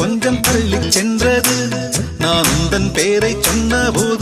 கொஞ்சம் தள்ளி சென்றது. நான் உந்தன் பேரை சொன்ன போது